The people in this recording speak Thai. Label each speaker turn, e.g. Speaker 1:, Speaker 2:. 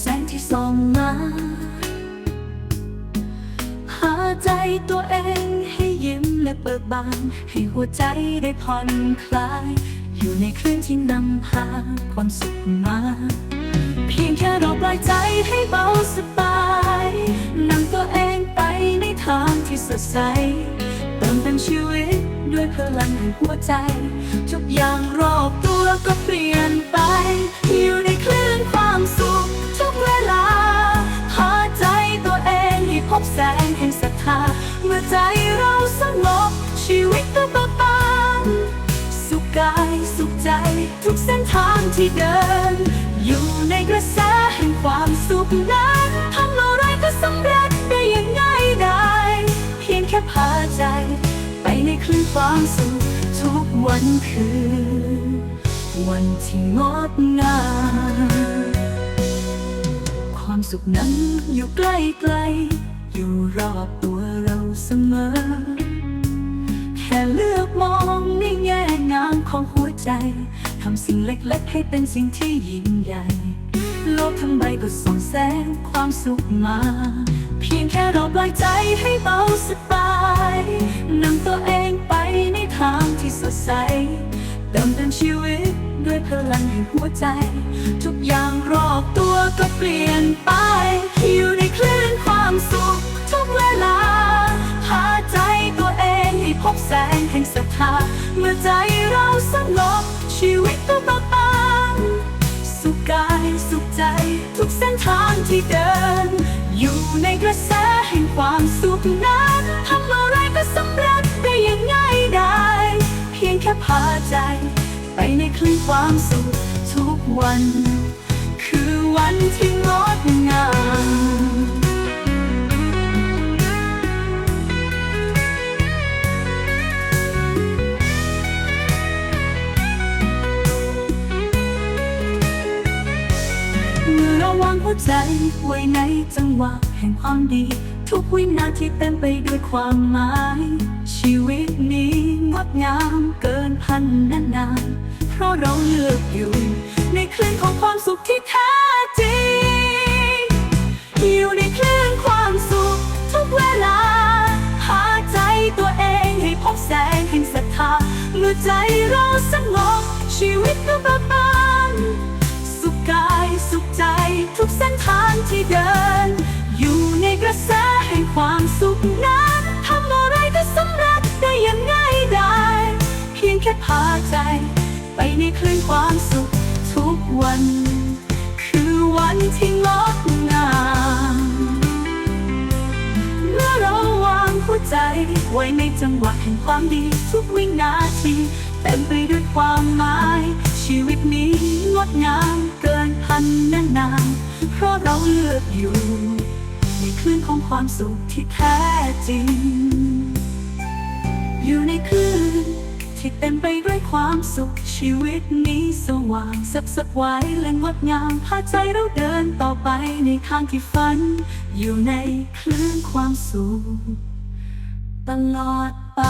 Speaker 1: แสงที่ส่องมา หาใจตัวเองให้ยิ้มและเบิกบาน ให้หัวใจได้ผ่อนคลาย อยู่ในคลื่นที่นำพาความสุขมา เพียงแค่เราปล่อยใจให้เบาสบายนำตัวเองไปในทางที่สดใสเติมเต็มชีวิตด้วยพลังแห่งหัวใจ ทุกอย่างรอบตัวก็เปลี่ยนไป อยู่ในคลื่นความสุข บแสงแห่งศรัทธา เมื่อใจเราสงบชีวิตก็เบิกบานสุขกายสุขใจ ทุกเส้นทางที่เดิน อยู่ในกระแสแห่งความสุขนั้นทำอะไรก็สำเร็จได้อย่างง่ายดายเพียงแค่พาใจ ไปในคลื่นความสุขทุกวันคือวันที่งดงามความสุขนั้นอยู่ใกล้ๆ อยู่รอบตัวเราเสมอ แค่เลือกมองในแง่งามของหัวใจ ทำสิ่งเล็กๆ ให้เป็นสิ่งที่ยิ่งใหญ่ โลกทั้งใบก็ส่องแสงความสุขมา เพียงแค่เราปล่อยใจให้เบาสบายนำตัวเองไปในทางที่สดใสเติมเต็มชีวิตด้วยพลังแห่งหัวใจ ทุกอย่างรอบตัวก็เปลี่ยนไปอยู่ใน ชีวิตก็บิกบานสุขกายสุขใจ ทุกเส้นทางที่เดิน อยู่ในกระแสแห่งความสุขนั้นทำอะไรก็สำเร็จได้อย่างง่ายดายเพียงแค่พาใจ ไปในคลื่นความสุขทุกวัน คือวันที่งดงาม ใจไว้ในจังหวะแห่งความดี ทุกวินาทีเต็มไปด้วยความหมาย ชีวิตนี้งดงามเกินพันนานนานเพราะเราเลือกอยู่ ในคลื่นของความสุขที่แท้จริงอยู่ในคลื่นความสุขทุกเวลา หาใจตัวเองให้พบแสงแห่งศรัทธาเมื่อใจเราสงบชีวิตก็เบิก เส้นทางที่เดิน อยู่ในกระแสแห่งความสุขนั้นทำอะไรก็สำเร็จได้อย่างง่ายดายเพียงแค่พาใจ ไปในคลื่นความสุขทุกวัน คือวันที่งดงามเมื่อเราวางหัวใจ ไว้ในจังหวะแห่งความดีทุกวินาทีเต็มไปด้วยความหมาย ชีวิตนี้งดงามเกินพันนานนาน เพราะเราเลือกอยู่ ในคลื่นของความสุขที่แท้จริง อยู่ในคลื่นที่เต็มไปด้วยความสุขชีวิตนี้สว่างสับสบไว้และงดงามพาใจเราเดินต่อไปในทางที่ฝัน อยู่ในคลื่นความสุขตลอดไป